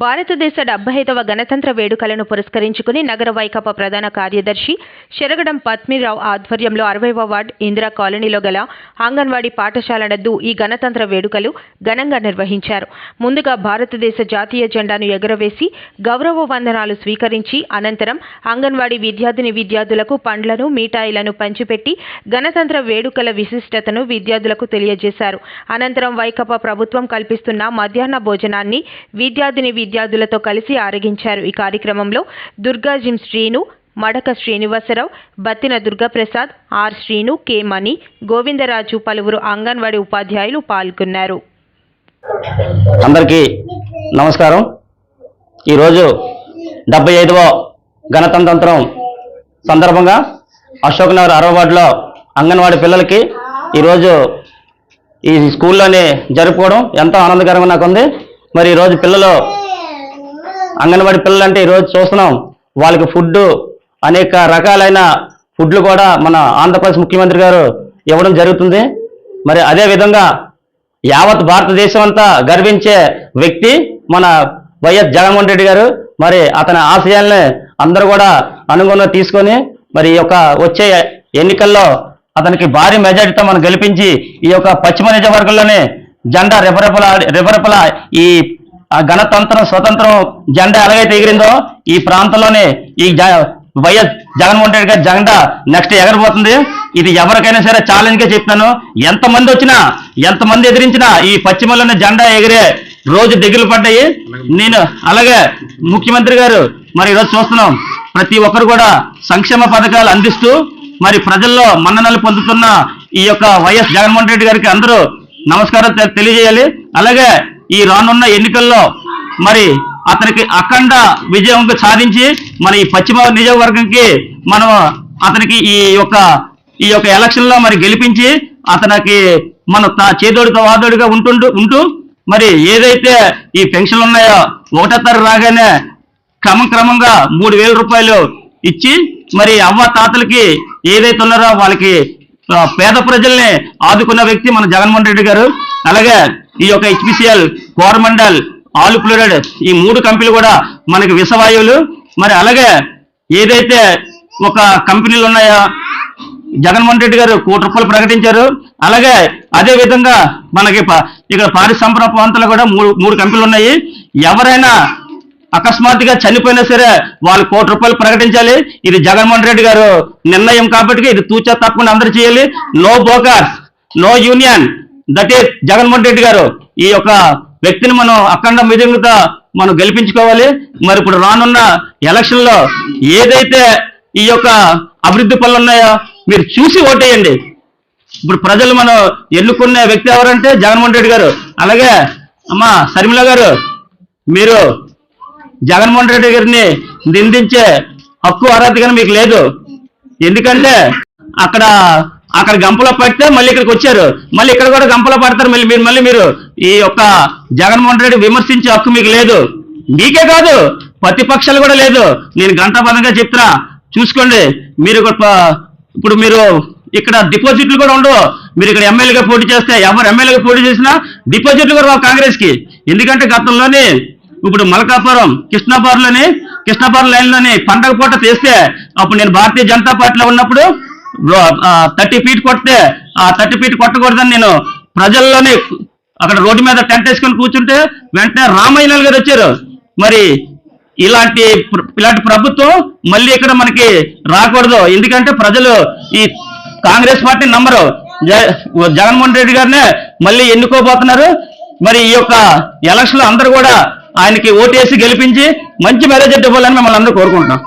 భారతదేశ డెబ్బై ఐదవ గణతంత్ర వేడుకలను పురస్కరించుకుని నగర వైకపా ప్రధాన కార్యదర్శి శరగడం పద్మిరావు ఆధ్వర్యంలో అరవైవ వార్డ్ ఇందిరా కాలనీలో గల అంగన్వాడీ పాఠశాల నద్దు ఈ గణతంత్ర వేడుకలు ఘనంగా నిర్వహించారు. ముందుగా భారతదేశ జాతీయ జెండాను ఎగురవేసి గౌరవ వందనాలు స్వీకరించి అనంతరం అంగన్వాడీ విద్యార్థిని విద్యార్థులకు పండ్లను మిఠాయిలను పంచిపెట్టి గణతంత్ర వేడుకల విశిష్టతను విద్యార్థులకు తెలియజేశారు. అనంతరం వైకపా ప్రభుత్వం కల్పిస్తున్న మధ్యాహ్న భోజనాన్ని విద్యార్థిని విద్యార్థులతో కలిసి ఆరగించారు. ఈ కార్యక్రమంలో దుర్గాజిం శ్రీను మడక శ్రీనివాసరావు బత్తిన దుర్గాప్రసాద్ ఆర్ శ్రీను కె మణి గోవిందరాజు పలువురు అంగన్వాడీ ఉపాధ్యాయులు పాల్గొన్నారు. అందరికీ నమస్కారం. ఈరోజు డెబ్బై ఐదవ గణతంత్రం సందర్భంగా అశోక్ నగర్ అరవ వార్డులో అంగన్వాడీ పిల్లలకి ఈరోజు ఈ స్కూల్లోనే జరుపుకోవడం ఎంతో ఆనందకరంగా నాకు ఉంది మరి ఈరోజు పిల్లలు అంగన్వాడీ పిల్లలు అంటే ఈరోజు చూస్తున్నాం. వాళ్ళకి ఫుడ్ అనేక రకాలైన ఫుడ్లు కూడా మన ఆంధ్రప్రదేశ్ ముఖ్యమంత్రి గారు ఇవ్వడం జరుగుతుంది. మరి అదే విధంగా యావత్ భారతదేశం అంతా గర్వించే వ్యక్తి మన వైఎస్ జగన్మోహన్ రెడ్డి గారు. మరి అతని ఆశయాల్ని అందరూ కూడా అనుగుణంగా తీసుకొని మరి ఈ యొక్క వచ్చే ఎన్నికల్లో అతనికి భారీ మెజారిటీతో మనం గెలిపించి ఈ యొక్క పశ్చిమ నియోజకవర్గంలోనే జెండా రెపరెపల రెపరెపల ఈ ఆ గణతంత్రం స్వతంత్రం జెండా ఎలాగైతే ఎగిరిందో ఈ ప్రాంతంలోనే ఈ జ- వైఎస్ జగన్మోహన్ రెడ్డి గారి జెండా నెక్స్ట్ ఎగరబోతుంది. ఇది ఎవరికైనా సరే ఛాలెంజ్గా చెప్తాను ఎంతమంది వచ్చినా ఎంతమంది ఎదిరించినా ఈ పశ్చిమలోనే జెండా ఎగిరే రోజు దిగులు పడ్డాయి. నేను అలాగే ముఖ్యమంత్రి గారు మరి ఈరోజు చూస్తున్నాం. ప్రతి ఒక్కరు కూడా సంక్షేమ పథకాలు అందిస్తూ మరి ప్రజల్లో మన్ననలు పొందుతున్న ఈ యొక్క వైఎస్ జగన్మోహన్ రెడ్డి గారికి అందరూ నమస్కారం తె- తెలియజేయాలి. అలాగే ఈ రానున్న ఎన్నికల్లో మరి అతనికి అఖండ విజయం సాధించి మన ఈ పశ్చిమ నియోజకవర్గంకి మనం అతనికి ఈ యొక్క ఈ యొక్క ఎలక్షన్లో మరి గెలిపించి అతనికి మన చేదోడితో వాదోడిగా ఉంటుంటూ ఉంటూ మరి ఏదైతే ఈ పెన్షన్లు ఉన్నాయో ఒకటో తరగతి రాగానే క్రమం క్రమంగా మూడు వేల రూపాయలు ఇచ్చి మరి అవ్వ తాతలకి ఏదైతే ఉన్నారో వాళ్ళకి పేద ప్రజల్ని ఆదుకున్న వ్యక్తి మన జగన్మోహన్ రెడ్డి గారు. అలాగే ఈ యొక్క హెచ్పిసిఎల్ కోరమండల్ ఆలు ఫ్లోరైడ్ ఈ మూడు కంపెనీలు కూడా మనకి విషవాయువులు. మరి అలాగే ఏదైతే ఒక కంపెనీలు ఉన్నాయో జగన్మోహన్ రెడ్డి గారు కోటి రూపాయలు ప్రకటించారు. అలాగే అదే విధంగా మనకి ప- ఇక్కడ పారిశ్రామిక ప్రాంతాలు కూడా మూడు మూడు కంపెనీలు ఉన్నాయి. ఎవరైనా అకస్మాత్తుగా చనిపోయినా సరే వాళ్ళు కోటి రూపాయలు ప్రకటించాలి. ఇది జగన్మోహన్ రెడ్డి గారు నిర్ణయం కాబట్టి ఇది తూచా తప్పకుండా అందరూ చేయాలి. No brokers no union that is Jaganmohan Reddy గారు. ఈ యొక్క వ్యక్తిని మనం అఖండ విధంగా మనం గెలిపించుకోవాలి. మరి ఇప్పుడు రానున్న ఎలక్షన్లో ఏదైతే ఈ యొక్క అభివృద్ధి పనులు ఉన్నాయో మీరు చూసి ఓటేయండి. ఇప్పుడు ప్రజలు మనం ఎన్నుకునే వ్యక్తి ఎవరంటే జగన్మోహన్ రెడ్డి గారు. అలాగే అమ్మా శర్మిల గారు మీరు జగన్మోహన్ రెడ్డి గారిని నిందించే హక్కు అర్హత కానీ మీకు లేదు. ఎందుకంటే అక్కడ అక్కడ గంపలో పడితే మళ్ళీ ఇక్కడికి వచ్చారు. మళ్ళీ ఇక్కడ కూడా గంపలో పడతారు. మళ్ళీ మీరు మళ్ళీ మీరు ఈ యొక్క జగన్మోహన్ రెడ్డి విమర్శించే హక్కు మీకు లేదు. మీకే కాదు ప్రతిపక్షాలు కూడా లేదు. నేను గంటాపదంగా చెప్తున్నా. చూసుకోండి మీరు ఇప్పుడు మీరు ఇక్కడ డిపాజిట్లు కూడా ఉండవు. మీరు ఇక్కడ ఎమ్మెల్యేగా పోటీ చేస్తే ఎవరు ఎమ్మెల్యేగా పోటీ చేసినా డిపాజిట్లు కూడా రావు కాంగ్రెస్కి ఎందుకంటే గతంలోనే ఇప్పుడు మలకాపురం కృష్ణాపురంలోని కృష్ణాపురం లైన్లోని పండగ పూట తీస్తే అప్పుడు నేను భారతీయ జనతా పార్టీలో ఉన్నప్పుడు థర్టీ ఫీట్ కొడితే ఆ థర్టీ ఫీట్ కొట్టకూడదని నేను ప్రజల్లోనే అక్కడ రోడ్డు మీద టెంట్ వేసుకొని కూర్చుంటే వెంటనే రామయ్యనాలు గారు వచ్చారు. మరి ఇలాంటి ఇలాంటి ప్రభుత్వం మళ్ళీ ఇక్కడ మనకి రాకూడదు. ఎందుకంటే ప్రజలు ఈ కాంగ్రెస్ పార్టీ నంబరు. జగన్మోహన్ రెడ్డి గారినే మళ్ళీ ఎన్నుకోబోతున్నారు. మరి ఈ యొక్క ఎలక్షన్ అందరూ కూడా ఆయనకి ఓటేసి గెలిపించి మంచి మెసేజ్ ఇవ్వాలని మిమ్మల్ని అందరూ కోరుకుంటున్నాం.